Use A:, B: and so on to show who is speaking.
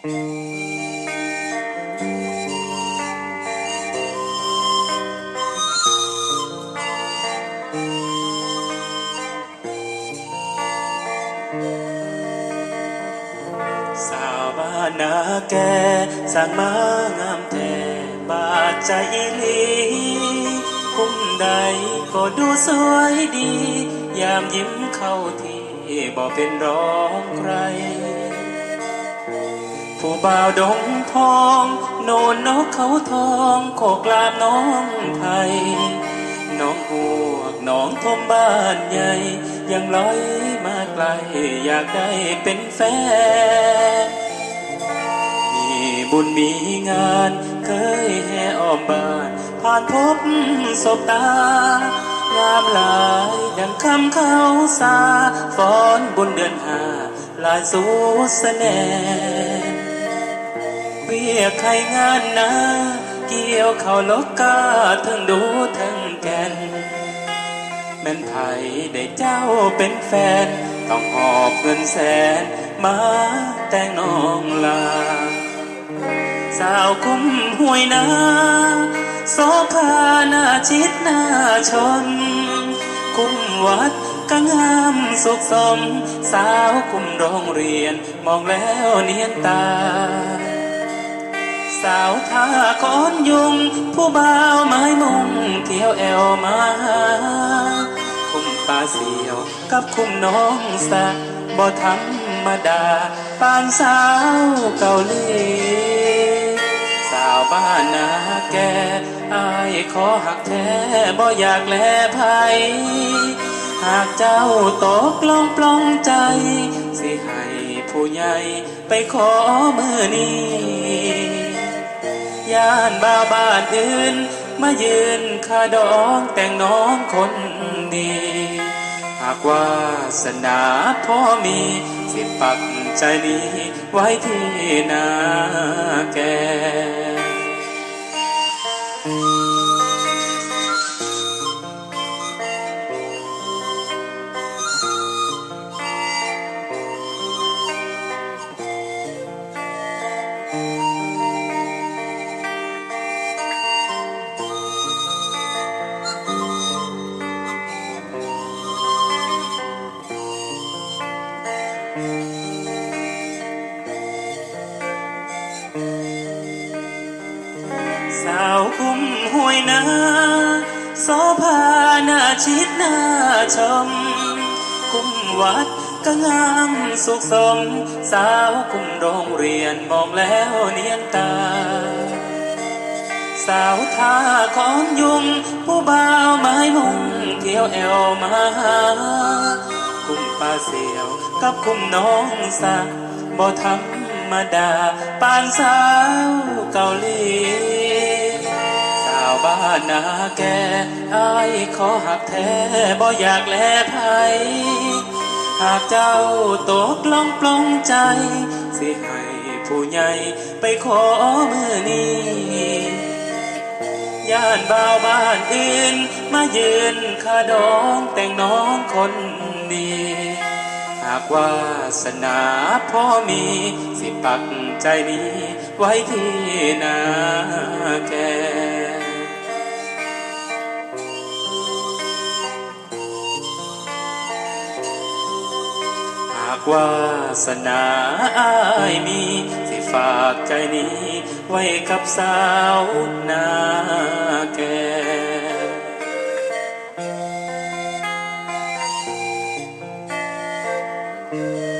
A: สาวบ้านาแกสั่งมางามแท้บาดใจอีหลีคุ้มใดก็ดูสวยดี ยามยิ้มเข้าที่บ่เป็นร้องใคร ผู้บ่าวดงทอง โนนนกเขาทองโคกลามน้องไทย น้องหวกน้องทมบ้านใหญ่ ยังลอยมาไกล อยากได้เป็นแฟน มีบุญมีงาน เคยแห่ออมบ้าน ผ่านพบศบตางามหลายดังคำเขาสาฟ้อนบุญเดือนหาลายสูสแนน เวียใครงานนาเกี่ยวเขาลกกาทั้งดูทั้งแก่นแม่นไผได้เจ้าเป็นแฟน ต้องหอบเงินแสน มาแต่งน้องลา สาวคุ้มห่วยนาโสภาหน้าชิดหน้าชมคุ้มวัดก็งามสุขสม สาวคุ้มโรงเรียน มองแล้วเนียนตา สาวท่าคอนยุง ผู้บ่าวไม้มุงเที่ยวแอวมาคุ้มตาเสียวกับคุ้มน้องสักบ่ธรรมดาปานสาวเกาหลีสาวบ้านนาแกอายขอหักแท้บ่อยากแลภัยหากเจ้าตกลงปลงใจ สิให้ผู้ใหญ่ไปขอมือนี้ ย่านบ้าบ้านอื่น มายืนคาดองแต่งน้องคนดี หากว่าสนาพ่อมี สิปักใจนี้ไว้ที่นา สาวคุ้มห้วยนาโสภาหน้าชิดหน้าชม คุ้มวัดก็งามสุขสม สาวคุ้มโรงเรียนมองแล้วเนียนตา สาวท่าของยุง ผู้บ่าวไม้มุงเที่ยวแอวมา ปลาเสียว กับคุ้มน้องสักบ่ธรรมดา ปานสาวเกาหลี สาวบ้านนาแกอายขอหักแท้บ่อยากแลภัยหากเจ้าตกลงปลงใจ สิให้ผู้ใหญ่ไปขอมือนี้ย่านบ่าวบ้านอื่น มายืนคาดองแต่งน้องคน ดีหากว่าสนาพ่อมี สิปักใจนี้ ไว้ที่นาแกหากว่าสนาอายมี สิฝากใจนี้ ไว้กับสาวนาแก Música